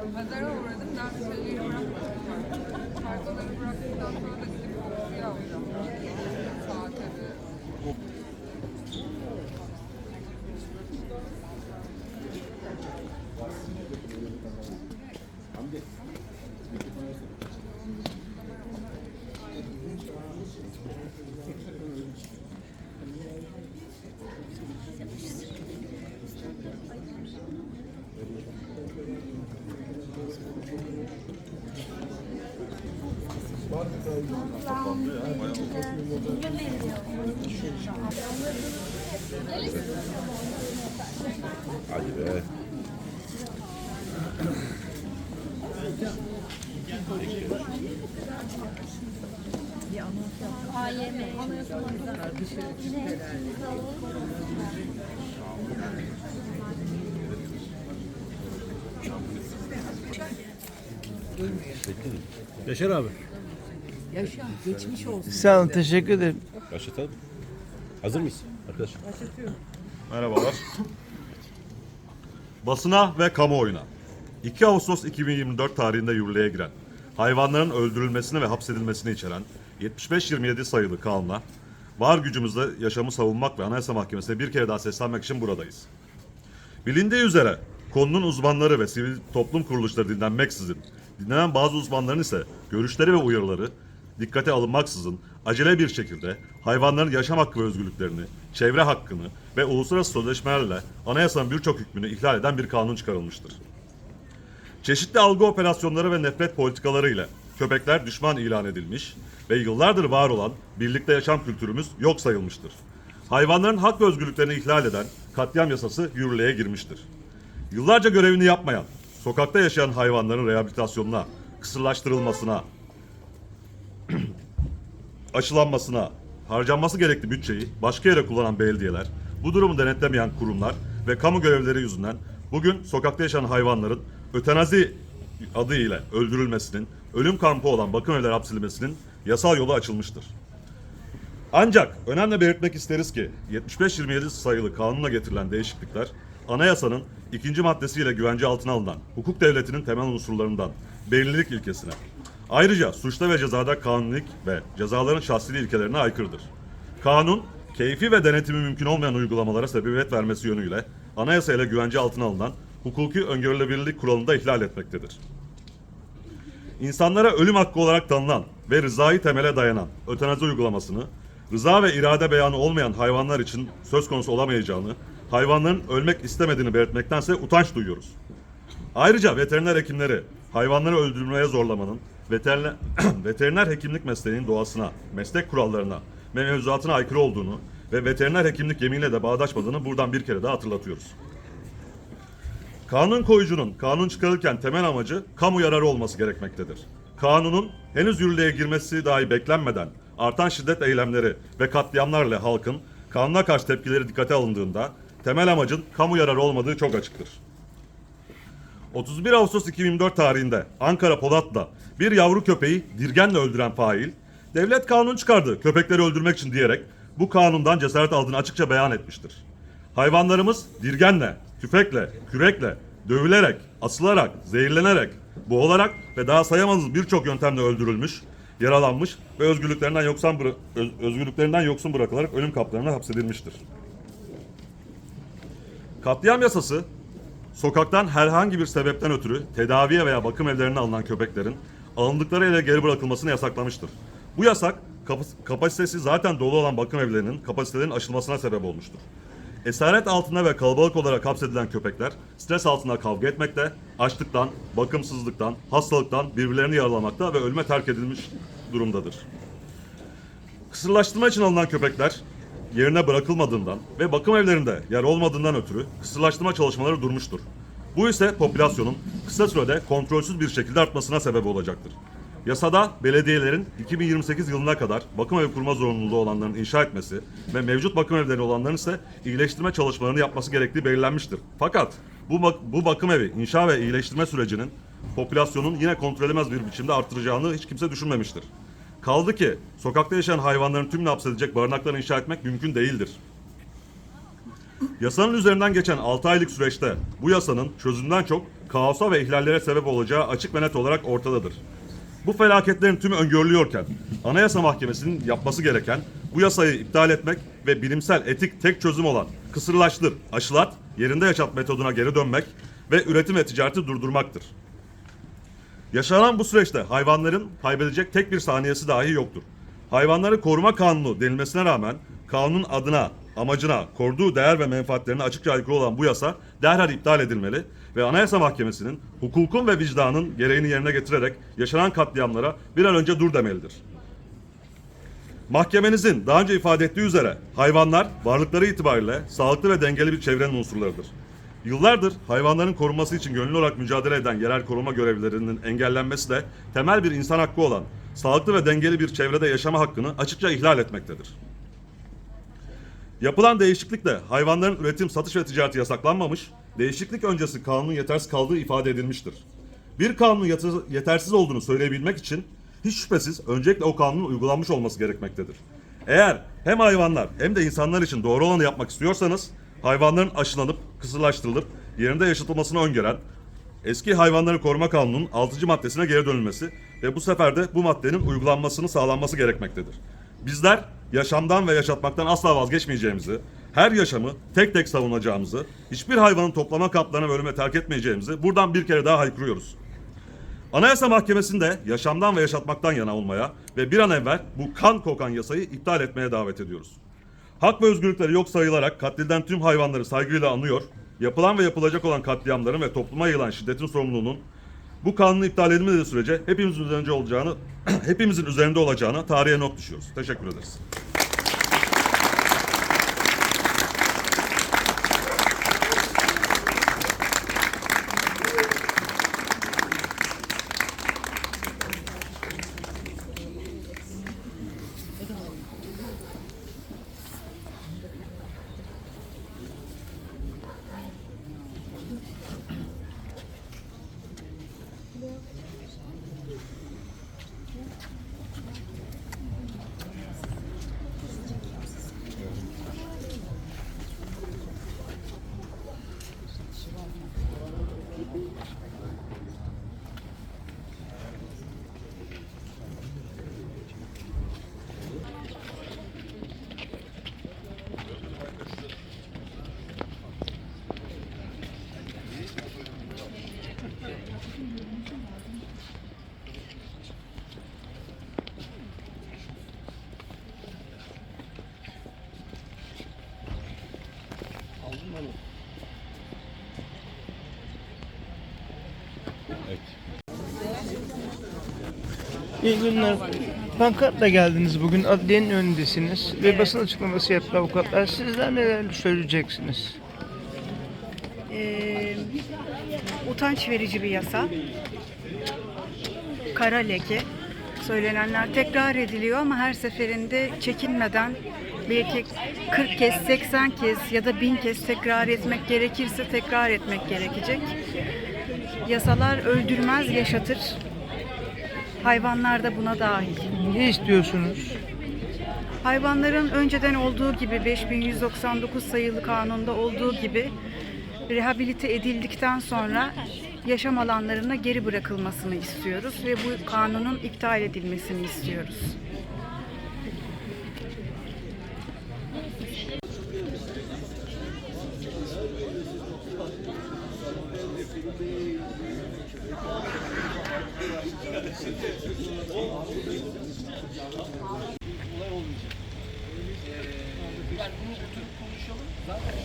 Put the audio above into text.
Pazara uğradım. Şeyleri bırakmadım. Kargoları bıraktıktan sonra da gidip kokuyu alacağım. Saate de. Hadi be. Yaşar abi. Yaşa, geçmiş olsun. Sağ olun, teşekkür ederim. Başlatalım. Hazır mıyız arkadaşlar? Merhabalar. Basına ve kamuoyuna 2 Ağustos 2024 tarihinde yürürlüğe giren hayvanların öldürülmesini ve hapsedilmesini içeren 75-27 sayılı kanuna var gücümüzle yaşamı savunmak ve Anayasa Mahkemesi'ne bir kere daha seslenmek için buradayız. Bilindiği üzere konunun uzmanları ve sivil toplum kuruluşları dinlenmeksizin, dinlenen bazı uzmanların ise görüşleri ve uyarıları dikkate alınmaksızın acele bir şekilde hayvanların yaşam hakkı ve özgürlüklerini, çevre hakkını ve uluslararası sözleşmelerle anayasanın birçok hükmünü ihlal eden bir kanun çıkarılmıştır. Çeşitli algı operasyonları ve nefret politikaları ile köpekler düşman ilan edilmiş ve yıllardır var olan birlikte yaşam kültürümüz yok sayılmıştır. Hayvanların hak ve özgürlüklerini ihlal eden katliam yasası yürürlüğe girmiştir. Yıllarca görevini yapmayan, sokakta yaşayan hayvanların rehabilitasyonuna, kısırlaştırılmasına, aşılanmasına harcanması gerekli bütçeyi başka yere kullanan belediyeler, bu durumu denetlemeyen kurumlar ve kamu görevlileri yüzünden bugün sokakta yaşayan hayvanların ötenazi adı ile öldürülmesinin, ölüm kampı olan bakım evleri hapsedilmesinin yasal yolu açılmıştır. Ancak önemli belirtmek isteriz ki 75-27 sayılı kanunla getirilen değişiklikler anayasanın ikinci maddesiyle güvence altına alınan hukuk devletinin temel unsurlarından belirlilik ilkesine ayrıca suçta ve cezada kanunilik ve cezaların şahsiliği ilkelerine aykırıdır. Kanun, keyfi ve denetimi mümkün olmayan uygulamalara sebebiyet vermesi yönüyle anayasa ile güvence altına alınan hukuki öngörülebilirlik kuralını da ihlal etmektedir. İnsanlara ölüm hakkı olarak tanınan ve rızayı temele dayanan ötenazi uygulamasını, rıza ve irade beyanı olmayan hayvanlar için söz konusu olamayacağını, hayvanların ölmek istemediğini belirtmektense utanç duyuyoruz. Ayrıca veteriner hekimleri hayvanları öldürmeye zorlamanın veteriner, veteriner hekimlik mesleğinin doğasına, meslek kurallarına ve mevzuatına aykırı olduğunu ve veteriner hekimlik yeminiyle de bağdaşmadığını buradan bir kere daha hatırlatıyoruz. Kanun koyucunun kanun çıkarırken temel amacı kamu yararı olması gerekmektedir. Kanunun henüz yürürlüğe girmesi dahi beklenmeden artan şiddet eylemleri ve katliamlarla halkın kanuna karşı tepkileri dikkate alındığında temel amacın kamu yararı olmadığı çok açıktır. 31 Ağustos 2024 tarihinde Ankara Polat'ta bir yavru köpeği dirgenle öldüren fail, devlet kanun çıkardı köpekleri öldürmek için diyerek bu kanundan cesaret aldığını açıkça beyan etmiştir. Hayvanlarımız dirgenle, tüfekle, kürekle, dövülerek, asılarak, zehirlenerek, boğularak ve daha sayamadığımız birçok yöntemle öldürülmüş, yaralanmış ve özgürlüklerinden yoksan özgürlüklerinden yoksun bırakılarak ölüm kaplarına hapsedilmiştir. Katliam yasası Sokaktan herhangi bir sebepten ötürü tedaviye veya bakım evlerine alınan köpeklerin alındıkları ele geri bırakılmasını yasaklamıştır. Bu yasak kapas- kapasitesi zaten dolu olan bakım evlerinin kapasitelerinin aşılmasına sebep olmuştur. Esaret altında ve kalabalık olarak hapsedilen köpekler stres altında kavga etmekte, açlıktan, bakımsızlıktan, hastalıktan birbirlerini yaralamakta ve ölüme terk edilmiş durumdadır. Kısırlaştırma için alınan köpekler yerine bırakılmadığından ve bakım evlerinde yer olmadığından ötürü kısırlaştırma çalışmaları durmuştur. Bu ise popülasyonun kısa sürede kontrolsüz bir şekilde artmasına sebep olacaktır. Yasada belediyelerin 2028 yılına kadar bakım evi kurma zorunluluğu olanların inşa etmesi ve mevcut bakım evleri olanların ise iyileştirme çalışmalarını yapması gerektiği belirlenmiştir. Fakat bu, bak- bu bakım evi inşa ve iyileştirme sürecinin popülasyonun yine kontrol edemez bir biçimde artıracağını hiç kimse düşünmemiştir. Kaldı ki sokakta yaşayan hayvanların tümünü hapsedecek barınaklar inşa etmek mümkün değildir. Yasanın üzerinden geçen 6 aylık süreçte bu yasanın çözümden çok kaosa ve ihlallere sebep olacağı açık ve net olarak ortadadır. Bu felaketlerin tümü öngörülüyorken Anayasa Mahkemesi'nin yapması gereken bu yasayı iptal etmek ve bilimsel etik tek çözüm olan kısırlaştır, aşılat, yerinde yaşat metoduna geri dönmek ve üretim ve ticareti durdurmaktır. Yaşanan bu süreçte hayvanların kaybedecek tek bir saniyesi dahi yoktur. Hayvanları koruma kanunu denilmesine rağmen kanunun adına, amacına, koruduğu değer ve menfaatlerine açıkça aykırı olan bu yasa derhal iptal edilmeli ve Anayasa Mahkemesi'nin hukukun ve vicdanın gereğini yerine getirerek yaşanan katliamlara bir an önce dur demelidir. Mahkemenizin daha önce ifade ettiği üzere hayvanlar varlıkları itibariyle sağlıklı ve dengeli bir çevrenin unsurlarıdır. Yıllardır hayvanların korunması için gönüllü olarak mücadele eden yerel koruma görevlilerinin engellenmesi de temel bir insan hakkı olan sağlıklı ve dengeli bir çevrede yaşama hakkını açıkça ihlal etmektedir. Yapılan değişiklikle hayvanların üretim, satış ve ticareti yasaklanmamış, değişiklik öncesi kanunun yetersiz kaldığı ifade edilmiştir. Bir kanunun yete- yetersiz olduğunu söyleyebilmek için hiç şüphesiz öncelikle o kanunun uygulanmış olması gerekmektedir. Eğer hem hayvanlar hem de insanlar için doğru olanı yapmak istiyorsanız hayvanların aşılanıp, kısırlaştırılıp yerinde yaşatılmasını öngören eski hayvanları koruma kanununun 6. maddesine geri dönülmesi ve bu sefer de bu maddenin uygulanmasını sağlanması gerekmektedir. Bizler yaşamdan ve yaşatmaktan asla vazgeçmeyeceğimizi, her yaşamı tek tek savunacağımızı, hiçbir hayvanın toplama kaplarına bölüme terk etmeyeceğimizi buradan bir kere daha haykırıyoruz. Anayasa Mahkemesi'nde yaşamdan ve yaşatmaktan yana olmaya ve bir an evvel bu kan kokan yasayı iptal etmeye davet ediyoruz. Hak ve özgürlükleri yok sayılarak katledilen tüm hayvanları saygıyla anıyor, yapılan ve yapılacak olan katliamların ve topluma yayılan şiddetin sorumluluğunun bu kanunu iptal edilmediği sürece hepimizin üzerinde olacağını, hepimizin üzerinde olacağını tarihe not düşüyoruz. Teşekkür ederiz. İyi günler. Pankartla geldiniz bugün. Adliyenin önündesiniz ve basın açıklaması yaptı avukatlar. Sizler neler söyleyeceksiniz? Ee, utanç verici bir yasa. Kara leke. Söylenenler tekrar ediliyor ama her seferinde çekinmeden belki 40 kez, 80 kez ya da 1000 kez tekrar etmek gerekirse tekrar etmek gerekecek. Yasalar öldürmez, yaşatır. Hayvanlar da buna dahil. Ne istiyorsunuz? Hayvanların önceden olduğu gibi 5199 sayılı kanunda olduğu gibi rehabilite edildikten sonra yaşam alanlarına geri bırakılmasını istiyoruz ve bu kanunun iptal edilmesini istiyoruz. Zaten